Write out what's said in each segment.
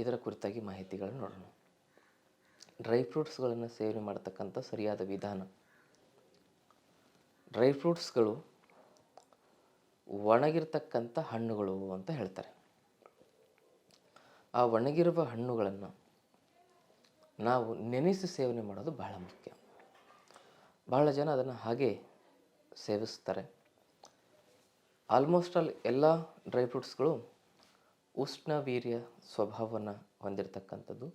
ಇದರ ಕುರಿತಾಗಿ ಮಾಹಿತಿಗಳನ್ನು ನೋಡೋಣ. ಡ್ರೈ ಫ್ರೂಟ್ಸ್ಗಳನ್ನು ಸೇವನೆ ಮಾಡತಕ್ಕಂಥ ಸರಿಯಾದ ವಿಧಾನ. ಡ್ರೈ ಫ್ರೂಟ್ಸ್ಗಳು ಒಣಗಿರ್ತಕ್ಕಂಥ ಹಣ್ಣುಗಳು ಅಂತ ಹೇಳ್ತಾರೆ. ಆ ಒಣಗಿರುವ ಹಣ್ಣುಗಳನ್ನು ನಾವು ನೆನೆಸಿ ಸೇವನೆ ಮಾಡೋದು ಬಹಳ ಮುಖ್ಯ. ಬಹಳ ಜನ ಅದನ್ನು ಹಾಗೆ ಸೇವಿಸ್ತಾರೆ. ಆಲ್ಮೋಸ್ಟ್ ಆಲ್ ಎಲ್ಲ ಡ್ರೈ ಫ್ರೂಟ್ಸ್ಗಳು ಉಷ್ಣವೀರ್ಯ ಸ್ವಭಾವವನ್ನು ಹೊಂದಿರತಕ್ಕಂಥದ್ದು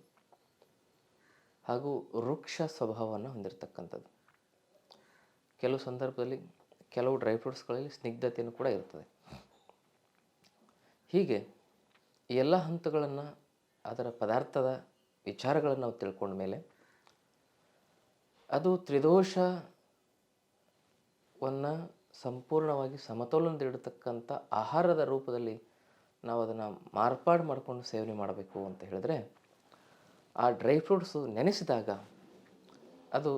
ಹಾಗೂ ವೃಕ್ಷ ಸ್ವಭಾವವನ್ನು ಹೊಂದಿರತಕ್ಕಂಥದ್ದು. ಕೆಲವು ಸಂದರ್ಭದಲ್ಲಿ ಕೆಲವು ಡ್ರೈ ಫ್ರೂಟ್ಸ್ಗಳಲ್ಲಿ ಸ್ನಿಗ್ಧತೆಯನ್ನು ಕೂಡ ಇರ್ತದೆ. ಹೀಗೆ ಎಲ್ಲ ಹಂತಗಳನ್ನು ಅದರ ಪದಾರ್ಥದ ವಿಚಾರಗಳನ್ನು ನಾವು ತಿಳ್ಕೊಂಡ ಮೇಲೆ ಅದು ತ್ರಿದೋಷವನ್ನು ಸಂಪೂರ್ಣವಾಗಿ ಸಮತೋಲನದಲ್ಲಿಡತಕ್ಕಂಥ ಆಹಾರದ ರೂಪದಲ್ಲಿ ನಾವು ಅದನ್ನು ಮಾರ್ಪಾಡು ಮಾಡಿಕೊಂಡು ಸೇವನೆ ಮಾಡಬೇಕು ಅಂತ ಹೇಳಿದ್ರೆ, ಆ ಡ್ರೈ ಫ್ರೂಟ್ಸು ನೆನೆಸಿದಾಗ ಅದು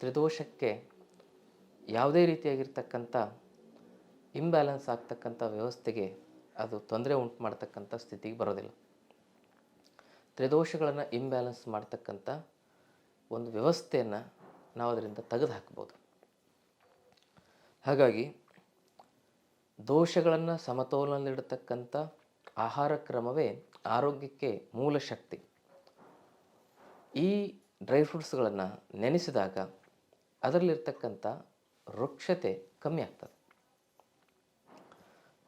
ತ್ರಿದೋಷಕ್ಕೆ ಯಾವುದೇ ರೀತಿಯಾಗಿರ್ತಕ್ಕಂಥ ಇಂಬ್ಯಾಲೆನ್ಸ್ ಆಗ್ತಕ್ಕಂಥ ವ್ಯವಸ್ಥೆಗೆ ಅದು ತೊಂದರೆ ಉಂಟು ಮಾಡ್ತಕ್ಕಂಥ ಸ್ಥಿತಿಗೆ ಬರೋದಿಲ್ಲ. ತ್ರಿದೋಷಗಳನ್ನು ಇಂಬ್ಯಾಲೆನ್ಸ್ ಮಾಡ್ತಕ್ಕಂಥ ಒಂದು ವ್ಯವಸ್ಥೆಯನ್ನು ನಾವು ಅದರಿಂದ ತೆಗೆದು ಹಾಕ್ಬೋದು ಹಾಗಾಗಿ ದೋಷಗಳನ್ನು ಸಮತೋಲನದಲ್ಲಿಡತಕ್ಕಂಥ ಆಹಾರ ಕ್ರಮವೇ ಆರೋಗ್ಯಕ್ಕೆ ಮೂಲ ಶಕ್ತಿ. ಈ ಡ್ರೈ ಫ್ರೂಟ್ಸ್ಗಳನ್ನು ನೆನೆಸಿದಾಗ ಅದರಲ್ಲಿರ್ತಕ್ಕಂಥ ವೃಕ್ಷತೆ ಕಮ್ಮಿ ಆಗ್ತದೆ.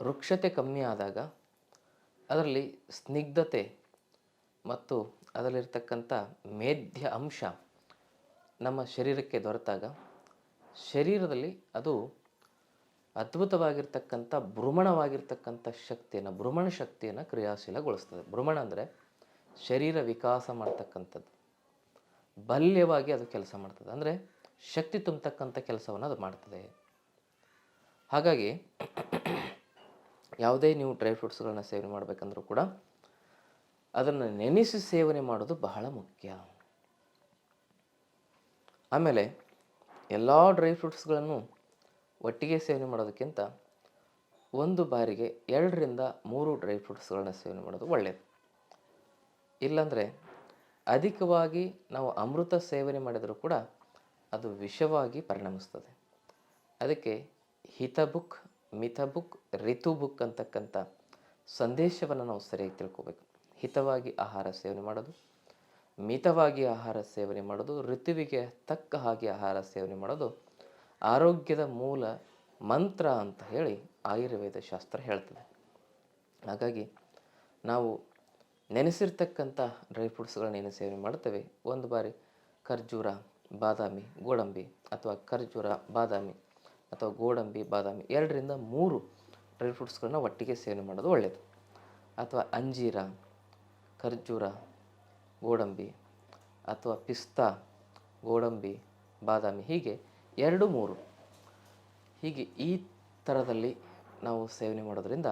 ವೃಕ್ಷತೆ ಕಮ್ಮಿ ಆದಾಗ ಅದರಲ್ಲಿ ಸ್ನಿಗ್ಧತೆ ಮತ್ತು ಅದರಲ್ಲಿರ್ತಕ್ಕಂಥ ಮೇಧ್ಯ ಅಂಶ ನಮ್ಮ ಶರೀರಕ್ಕೆ ದೊರೆತಾಗ ಶರೀರದಲ್ಲಿ ಅದು ಅದ್ಭುತವಾಗಿರ್ತಕ್ಕಂಥ ಭ್ರಮಣವಾಗಿರ್ತಕ್ಕಂಥ ಶಕ್ತಿಯನ್ನು, ಭ್ರಮಣ ಶಕ್ತಿಯನ್ನು ಕ್ರಿಯಾಶೀಲಗೊಳಿಸ್ತದೆ. ಭ್ರಮಣ ಅಂದರೆ ಶರೀರ ವಿಕಾಸ ಮಾಡ್ತಕ್ಕಂಥದ್ದು. ಬಲ್ಯವಾಗಿ ಅದು ಕೆಲಸ ಮಾಡ್ತದೆ. ಅಂದರೆ ಶಕ್ತಿ ತುಂಬತಕ್ಕಂಥ ಕೆಲಸವನ್ನು ಅದು ಮಾಡ್ತದೆ. ಹಾಗಾಗಿ ಯಾವುದೇ ನೀವು ಡ್ರೈ ಫ್ರೂಟ್ಸ್ಗಳನ್ನ ಸೇವನೆ ಮಾಡಬೇಕಂದ್ರೂ ಕೂಡ ಅದನ್ನು ನೆನೆಸಿ ಸೇವನೆ ಮಾಡೋದು ಬಹಳ ಮುಖ್ಯ. ಆಮೇಲೆ ಎಲ್ಲ ಡ್ರೈ ಫ್ರೂಟ್ಸ್ಗಳನ್ನು ಒಟ್ಟಿಗೆ ಸೇವನೆ ಮಾಡೋದಕ್ಕಿಂತ ಒಂದು ಬಾರಿಗೆ ಎರಡರಿಂದ ಮೂರು ಡ್ರೈ ಫ್ರೂಟ್ಸ್ಗಳನ್ನ ಸೇವನೆ ಮಾಡೋದು ಒಳ್ಳೆಯದು ಇಲ್ಲಾಂದರೆ ಅಧಿಕವಾಗಿ ನಾವು ಅಮೃತ ಸೇವನೆ ಮಾಡಿದರೂ ಕೂಡ ಅದು ವಿಷವಾಗಿ ಪರಿಣಮಿಸ್ತದೆ. ಅದಕ್ಕೆ ಹಿತಬುಕ್ ಮಿತಬುಕ್ ಋತುಬುಕ್ ಅಂತಕ್ಕಂಥ ಸಂದೇಶವನ್ನು ನಾವು ಸರಿಯಾಗಿ ತಿಳ್ಕೋಬೇಕು. ಹಿತವಾಗಿ ಆಹಾರ ಸೇವನೆ ಮಾಡೋದು, ಮಿತವಾಗಿ ಆಹಾರ ಸೇವನೆ ಮಾಡೋದು, ಋತುವಿಗೆ ತಕ್ಕ ಹಾಗೆ ಆಹಾರ ಸೇವನೆ ಮಾಡೋದು ಆರೋಗ್ಯದ ಮೂಲ ಮಂತ್ರ ಅಂತ ಹೇಳಿ ಆಯುರ್ವೇದ ಶಾಸ್ತ್ರ ಹೇಳ್ತದೆ. ಹಾಗಾಗಿ ನಾವು ನೆನೆಸಿರ್ತಕ್ಕಂಥ ಡ್ರೈ ಫ್ರೂಟ್ಸ್ಗಳನ್ನ ಏನು ಸೇವನೆ ಮಾಡ್ತೇವೆ ಒಂದು ಬಾರಿ ಖರ್ಜೂರ, ಬಾದಾಮಿ, ಗೋಡಂಬಿ ಅಥವಾ ಖರ್ಜೂರ, ಬಾದಾಮಿ ಅಥವಾ ಗೋಡಂಬಿ, ಬಾದಾಮಿ ಎರಡರಿಂದ ಮೂರು ಡ್ರೈ ಫ್ರೂಟ್ಸ್ಗಳನ್ನ ಒಟ್ಟಿಗೆ ಸೇವನೆ ಮಾಡೋದು ಒಳ್ಳೆಯದು ಅಥವಾ ಅಂಜೀರ, ಖರ್ಜೂರ, ಗೋಡಂಬಿ ಅಥವಾ ಪಿಸ್ತಾ, ಗೋಡಂಬಿ, ಬಾದಾಮಿ ಹೀಗೆ ಎರಡು ಮೂರು. ಹೀಗೆ ಈ ಥರದಲ್ಲಿ ನಾವು ಸೇವನೆ ಮಾಡೋದರಿಂದ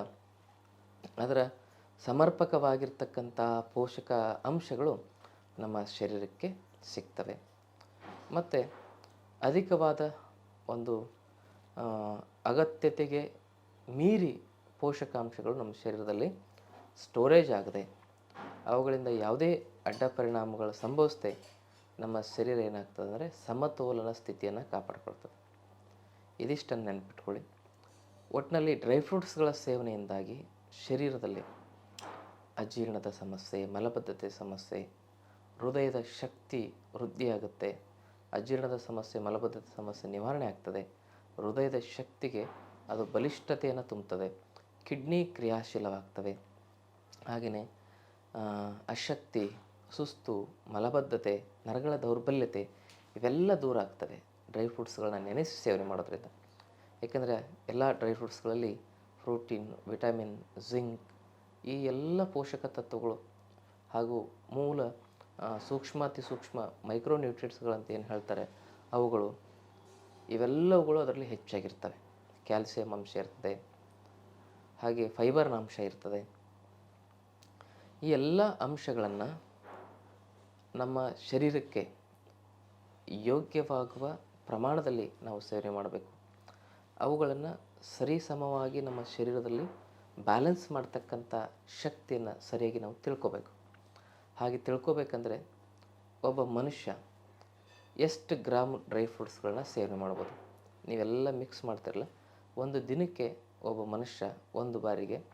ಅದರ ಸಮರ್ಪಕವಾಗಿರ್ತಕ್ಕಂಥ ಪೋಷಕ ಅಂಶಗಳು ನಮ್ಮ ಶರೀರಕ್ಕೆ ಸಿಗ್ತವೆ. ಮತ್ತು ಅಧಿಕವಾದ ಒಂದು ಅಗತ್ಯತೆಗೆ ಮೀರಿ ಪೋಷಕಾಂಶಗಳು ನಮ್ಮ ಶರೀರದಲ್ಲಿ ಸ್ಟೋರೇಜ್ ಆಗದೆ, ಅವುಗಳಿಂದ ಯಾವುದೇ ಅಡ್ಡ ಪರಿಣಾಮಗಳು ಸಂಭವಿಸದೆ ನಮ್ಮ ಶರೀರ ಏನಾಗ್ತದೆ ಅಂದರೆ ಸಮತೋಲನ ಸ್ಥಿತಿಯನ್ನು ಕಾಪಾಡ್ಕೊಳ್ತದೆ. ಇದಿಷ್ಟನ್ನು ನೆನ್ಪಿಟ್ಕೊಳ್ಳಿ. ಒಟ್ಟಿನಲ್ಲಿ ಡ್ರೈ ಫ್ರೂಟ್ಸ್ಗಳ ಸೇವನೆಯಿಂದಾಗಿ ಶರೀರದಲ್ಲಿ ಅಜೀರ್ಣದ ಸಮಸ್ಯೆ, ಮಲಬದ್ಧತೆ ಸಮಸ್ಯೆ, ಹೃದಯದ ಶಕ್ತಿ ವೃದ್ಧಿಯಾಗುತ್ತೆ. ಅಜೀರ್ಣದ ಸಮಸ್ಯೆ, ಮಲಬದ್ಧತೆ ಸಮಸ್ಯೆ ನಿವಾರಣೆ ಆಗ್ತದೆ. ಹೃದಯದ ಶಕ್ತಿಗೆ ಅದು ಬಲಿಷ್ಠತೆಯನ್ನು ತುಂಬುತ್ತದೆ. ಕಿಡ್ನಿ ಕ್ರಿಯಾಶೀಲವಾಗ್ತವೆ. ಹಾಗೆಯೇ ಅಶಕ್ತಿ ಸುಸ್ತು, ಮಲಬದ್ಧತೆ, ನರಗಳ ದೌರ್ಬಲ್ಯತೆ ಇವೆಲ್ಲ ದೂರ ಆಗ್ತವೆ. ಡ್ರೈ ಫ್ರೂಟ್ಸ್ಗಳನ್ನ ನೆನೆಸಿ ಸೇವನೆ ಮಾಡೋದ್ರಿಂದ. ಏಕೆಂದರೆ ಎಲ್ಲ ಡ್ರೈ ಫ್ರೂಟ್ಸ್ಗಳಲ್ಲಿ ಪ್ರೋಟೀನ್ ವಿಟಮಿನ್ ಜಿಂಕ್ ಈ ಎಲ್ಲ ಪೋಷಕ ತತ್ವಗಳು ಹಾಗೂ ಮೂಲ ಸೂಕ್ಷ್ಮ, ಅತಿ ಸೂಕ್ಷ್ಮ ಮೈಕ್ರೋ ನ್ಯೂಟ್ರಿಯೆಂಟ್ಸ್ಗಳಂತ ಏನು ಹೇಳ್ತಾರೆ ಅವುಗಳು ಇವೆಲ್ಲವುಗಳು ಅದರಲ್ಲಿ ಹೆಚ್ಚಾಗಿರ್ತವೆ. ಕ್ಯಾಲ್ಸಿಯಂ ಅಂಶ ಇರ್ತದೆ. ಹಾಗೆ ಫೈಬರ್ನ ಅಂಶ ಇರ್ತದೆ. ಈ ಎಲ್ಲ ಅಂಶಗಳನ್ನು ನಮ್ಮ ಶರೀರಕ್ಕೆ ಯೋಗ್ಯವಾಗುವ ಪ್ರಮಾಣದಲ್ಲಿ ನಾವು ಸೇವನೆ ಮಾಡಬೇಕು. ಅವುಗಳನ್ನು ಸರಿಸಮವಾಗಿ ನಮ್ಮ ಶರೀರದಲ್ಲಿ ಬ್ಯಾಲೆನ್ಸ್ ಮಾಡ್ತಕ್ಕಂಥ ಶಕ್ತಿಯನ್ನು ಸರಿಯಾಗಿ ನಾವು ತಿಳ್ಕೊಬೇಕು. ಹಾಗೆ ತಿಳ್ಕೊಬೇಕಂದ್ರೆ ಒಬ್ಬ ಮನುಷ್ಯ ಎಷ್ಟು ಗ್ರಾಮ್ ಡ್ರೈ ಫ್ರೂಟ್ಸ್ಗಳನ್ನ ಸೇವನೆ ಮಾಡ್ಬೋದು. ನೀವೆಲ್ಲ ಮಿಕ್ಸ್ ಮಾಡ್ತಿರಲ್ಲ ಒಂದು ದಿನಕ್ಕೆ ಒಬ್ಬ ಮನುಷ್ಯ ಒಂದು ಬಾರಿಗೆ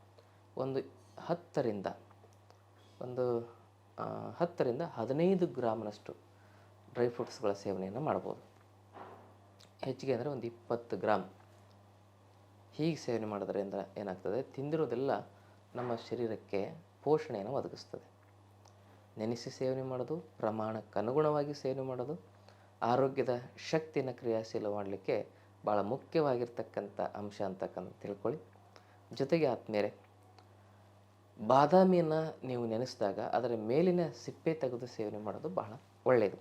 ಒಂದು ಹತ್ತರಿಂದ ಒಂದು ಹತ್ತರಿಂದ ಹದಿನೈದು ಗ್ರಾಮ್ನಷ್ಟು ಡ್ರೈ ಫ್ರೂಟ್ಸ್ಗಳ ಸೇವನೆಯನ್ನು ಮಾಡ್ಬೋದು. ಹೆಚ್ಚಿಗೆ ಅಂದರೆ ಒಂದು ಇಪ್ಪತ್ತು ಗ್ರಾಮ್. ಹೀಗೆ ಸೇವನೆ ಮಾಡೋದ್ರಿಂದ ಏನಾಗ್ತದೆ? ತಿಂದಿರೋದೆಲ್ಲ ನಮ್ಮ ಶರೀರಕ್ಕೆ ಪೋಷಣೆಯನ್ನು ಒದಗಿಸ್ತದೆ. ನೆನೆಸಿ ಸೇವನೆ ಮಾಡೋದು, ಪ್ರಮಾಣಕ್ಕೆ ಅನುಗುಣವಾಗಿ ಸೇವನೆ ಮಾಡೋದು, ಆರೋಗ್ಯದ ಶಕ್ತಿಯನ್ನು ಕ್ರಿಯಾಶೀಲ ಮಾಡಲಿಕ್ಕೆ ಭಾಳ ಮುಖ್ಯವಾಗಿರ್ತಕ್ಕಂಥ ಅಂಶ ಅಂತಕ್ಕಂಥ ತಿಳ್ಕೊಳ್ಳಿ. ಜೊತೆಗೆ ಆದ್ಮೇಲೆ ಬಾದಾಮಿಯನ್ನು ನೀವು ನೆನೆಸಿದಾಗ ಅದರ ಮೇಲಿನ ಸಿಪ್ಪೆ ತೆಗೆದು ಸೇವನೆ ಮಾಡೋದು ಬಹಳ ಒಳ್ಳೆಯದು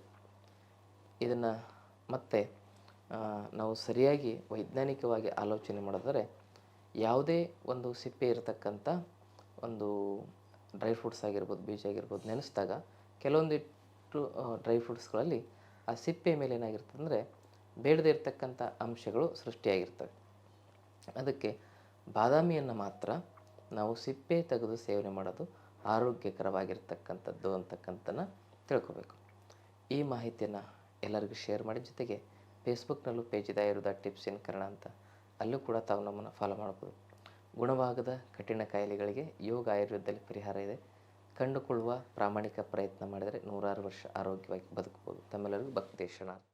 ಇದನ್ನು ಮತ್ತೆ ನಾವು ಸರಿಯಾಗಿ ವೈಜ್ಞಾನಿಕವಾಗಿ ಆಲೋಚನೆ ಮಾಡಿದರೆ ಯಾವುದೇ ಒಂದು ಸಿಪ್ಪೆ ಇರತಕ್ಕಂಥ ಒಂದು ಡ್ರೈ ಫ್ರೂಟ್ಸ್ ಆಗಿರ್ಬೋದು, ಬೀಜ ಆಗಿರ್ಬೋದು ನೆನೆಸಿದಾಗ ಕೆಲವೊಂದಿಟ್ಟು ಡ್ರೈ ಫ್ರೂಟ್ಸ್ಗಳಲ್ಲಿ ಆ ಸಿಪ್ಪೆ ಮೇಲೆ ಏನಾಗಿರ್ತದೆ ಅಂದರೆ ಬೇಡದೇ ಇರತಕ್ಕಂಥ ಅಂಶಗಳು ಸೃಷ್ಟಿಯಾಗಿರ್ತವೆ. ಅದಕ್ಕೆ ಬಾದಾಮಿಯನ್ನು ಮಾತ್ರ ನಾವು ಸಿಪ್ಪೆ ತೆಗೆದು ಸೇವನೆ ಮಾಡೋದು ಆರೋಗ್ಯಕರವಾಗಿರ್ತಕ್ಕಂಥದ್ದು ಅಂತಕ್ಕಂಥನ ತಿಳ್ಕೊಬೇಕು. ಈ ಮಾಹಿತಿಯನ್ನು ಎಲ್ಲರಿಗೂ ಶೇರ್ ಮಾಡಿ ಜೊತೆಗೆ ಫೇಸ್ಬುಕ್ನಲ್ಲೂ ಪೇಜ್ ಇದೆ ಇರೋದ ಟಿಪ್ಸ್ ಇನ್ ಕನ್ನಡ ಅಂತ. ಅಲ್ಲೂ ಕೂಡ ತಾವು ನಮ್ಮನ್ನು ಫಾಲೋ ಮಾಡ್ಬೋದು. ಗುಣವಾಗದ ಕಠಿಣ ಕಾಯಿಲೆಗಳಿಗೆ ಯೋಗ, ಆಯುರ್ವೇದದಲ್ಲಿ ಪರಿಹಾರ ಇದೆ. ಕಂಡುಕೊಳ್ಳುವ ಪ್ರಾಮಾಣಿಕ ಪ್ರಯತ್ನ ಮಾಡಿದರೆ ನೂರಾರು ವರ್ಷ ಆರೋಗ್ಯವಾಗಿ ಬದುಕಬಹುದು ತಮ್ಮೆಲ್ಲರಿಗೂ ಭಕ್ತಿ, ಶರಣಾರ್ಥಿ.